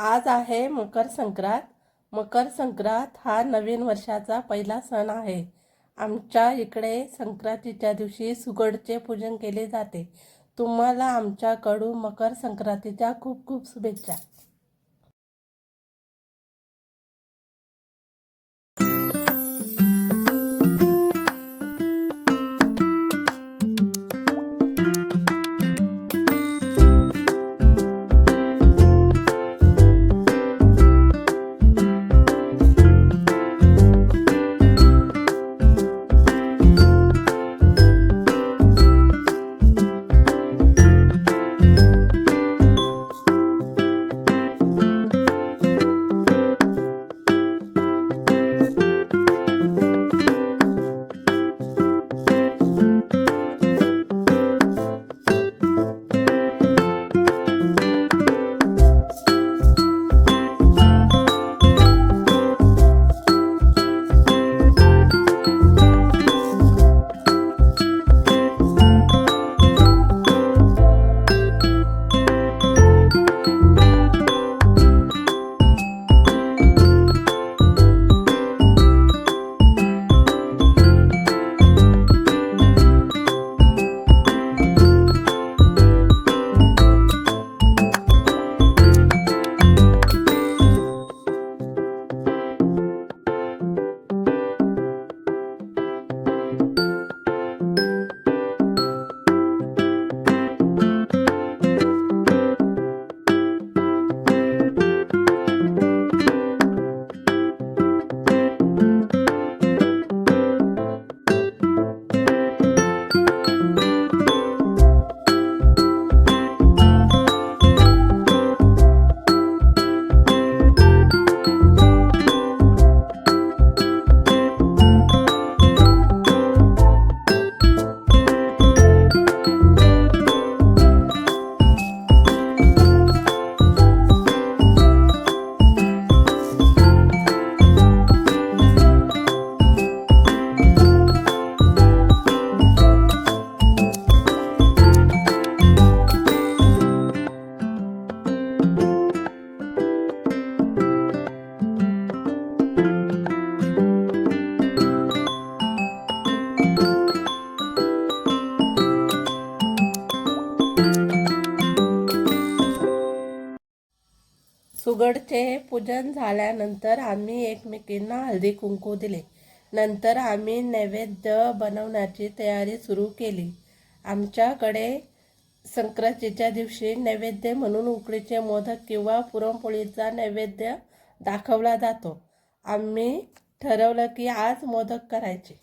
आज आहे मकर संक्रांत. मकर संक्रांत हा नवीन वर्षाचा पहिला सण आहे. आमच्या इकडे संक्रांतीच्या दिवशी सुगडचे पूजन केले जाते. तुम्हाला आमच्याकडून मकर संक्रांतीच्या खूप खूप शुभेच्छा. सुगडचे पूजन झाल्यानंतर आम्ही एकमेकींना हळदी कुंकू दिले. नंतर आम्ही नैवेद्य बनवण्याची तयारी सुरू केली. आमच्याकडे संक्रांतीच्या दिवशी नैवेद्य म्हणून उकडीचे मोदक किंवा पुरणपोळीचा नैवेद्य दाखवला जातो. आम्ही ठरवलं की आज मोदक करायचे.